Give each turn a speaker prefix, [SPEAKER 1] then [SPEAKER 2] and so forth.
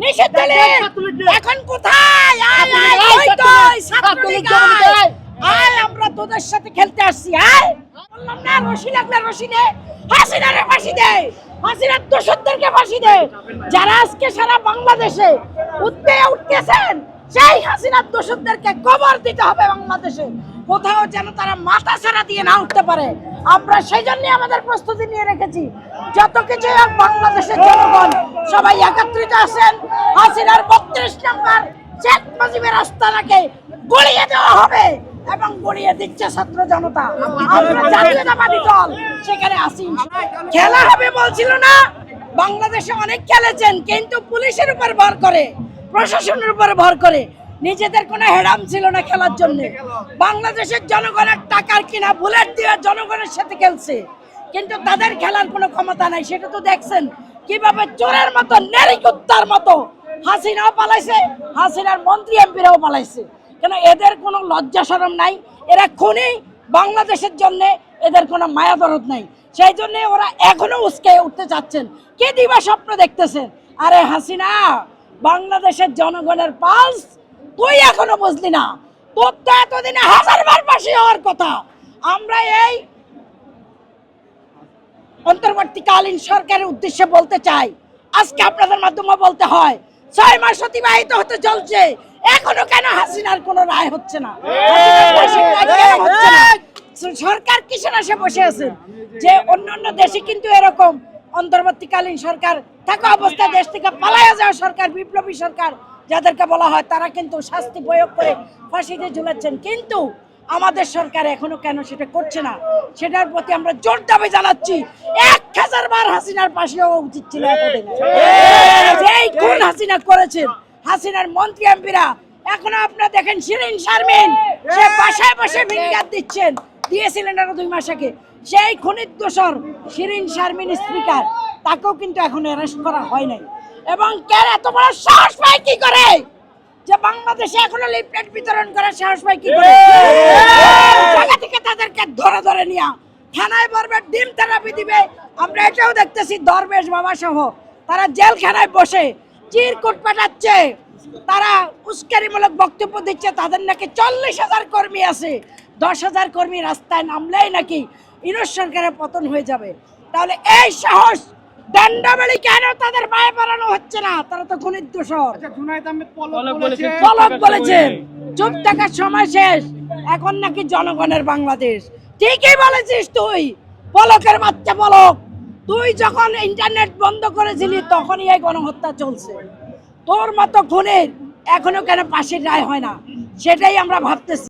[SPEAKER 1] নিষিদ্ধ লীগ এখন কোথায়? আয় আমরা তোদের সাথে খেলতে আসছি আয়। বললাম না রশি লাগলে রশি দে হাসিনারে ফাঁসি দে। হাসিনার দোষরদেরকে ফাঁসি দে। যারা আজকে সারা বাংলাদেশে উঠতে উঠতেছেন সেই হাসিনার দোষরদেরকে কবর দিতে হবে বাংলাদেশে। কোথাও যেন তারা মাথা ছাড়া দিয়ে না উঠতে পারে। আমরা সেই জন্য আমাদের প্রস্তুতি নিয়ে রেখেছি। যত কিছু বাংলাদেশের জনগণ, সবাই একত্রিত আছেন। হাসিনার বত্রিশ নম্বর শেখ মুজিবের আস্তানাকে গড়িয়ে দেওয়া হবে এবং গড়িয়ে দিচ্ছে ছাত্র জনতা। জাতীয়তাবাদী দল, সেখানে আসি খেলা হবে বলছিল না, বাংলাদেশে অনেক খেলেছেন, কিন্তু পুলিশের উপর ভর করে, প্রশাসনের উপর ভর করে। নিজেদের কোনো হেডাম ছিল না খেলার জন্য। বাংলাদেশের জনগণের টাকার কিনা বুলেট জনগণের সাথে খেলছে। কিন্তু তাদের খেলার কোনো ক্ষমতা নাই, সেটা তো দেখছেন। কীভাবে চোরের মতো নেরিকুত্তার মতো হাসিনাও পালাইছে, হাসিনার মন্ত্রী এমপিরাও পালাইছে। কেন এদের কোনো লজ্জা সরম নাই? এরা খুনি বাংলাদেশের জন্য এদের কোনো মায়া দরদ নাই। সেই জন্য ওরা এখনও উস্কে উঠতে চাচ্ছেন। কে দিবা স্বপ্ন দেখতেছেন? আরে হাসিনা, বাংলাদেশের জনগণের পালস তুই এখনও বুঝলি না। তোর তো এতদিনে হাজার বার পাশে হওয়ার কথা। আমরা এই অন্তর্বর্তীকালীন সরকারের উদ্দেশ্যে বলতে চাই, আজকে আপনাদের মাধ্যমে বলতে হয়, ছয় মাস অতিবাহিত হতে চলছে, এখনও কেন হাসিনার কোনো রায় হচ্ছে না? সরকার কিসের আসে বসে আছে যে অন্য অন্য দেশে কিন্তু এরকম অন্তর্বর্তীকালীন সরকার থাকা অবস্থায় দেশ থেকে পালায়া যাওয়া সরকার, বিপ্লবী সরকার, যাদেরকে বলা হয় তারা কিন্তু শাস্তি প্রয়োগ করে ফাঁসিতে ঝুলাচ্ছেন কিন্তু আমাদের সরকার এখনও কেন সেটা করছে না? সেটার প্রতি আমরা জোর দাবি জানাচ্ছি। এক হাজার বার হাসিনার পাশে হওয়া উচিত ছিল যেই খুন হাসিনা করেছেন, হাসিনার মন্ত্রী এমপিরা, এখনও আপনারা দেখেন শিরিন শারমিন, সে বাসায় বসে ভিনিগার দিচ্ছেন। দিয়েছিলেন আরও দুই মাস আগে। সেই খুনির দোষর শিরিন শারমিন স্পিকার, তাকেও কিন্তু এখন অ্যারেস্ট করা হয় নাই। এবং কেন এত বড় সাহস পায় কি করে? যে বাংলাদেশে এখনও লিফলেট বিতরণ করার সাহস পায় কি করে? জায়গা থেকে তাদেরকে ধরে ধরে নিয়া থানায় পড়বে ডিম থেরাপি দিবে। আমরা এটাও দেখতেছি দরবেশ বাবা সহ তারা জেলখানায় বসে চিরকুট পাঠাচ্ছে। তারা উস্কানিমূলক বক্তব্য দিচ্ছে তাদের নাকি চল্লিশ হাজার কর্মী আছে। দশ হাজার কর্মী রাস্তায় নামলেই নাকি ইউনুস সরকারের পতন হয়ে যাবে। তাহলে এই সাহস দণ্ডবেড়ি কেন তাদের মায়ে বাড়ানো হচ্ছে না তারা তো খুনির দোষর
[SPEAKER 2] বলেছে।
[SPEAKER 3] বলেছে।
[SPEAKER 1] পলক বলেছেন চুপ থাকার সময় শেষ। এখন নাকি জনগণের বাংলাদেশ। ঠিকই বলেছিস তুই। পলকের বাচ্চা পলক। তুই যখন ইন্টারনেট বন্ধ করেছিলি তখনই এই গণহত্যা চলছে। তোর মতো খুনের এখনও কেন পাশের রায় হয় না? সেটাই আমরা ভাবতেছি।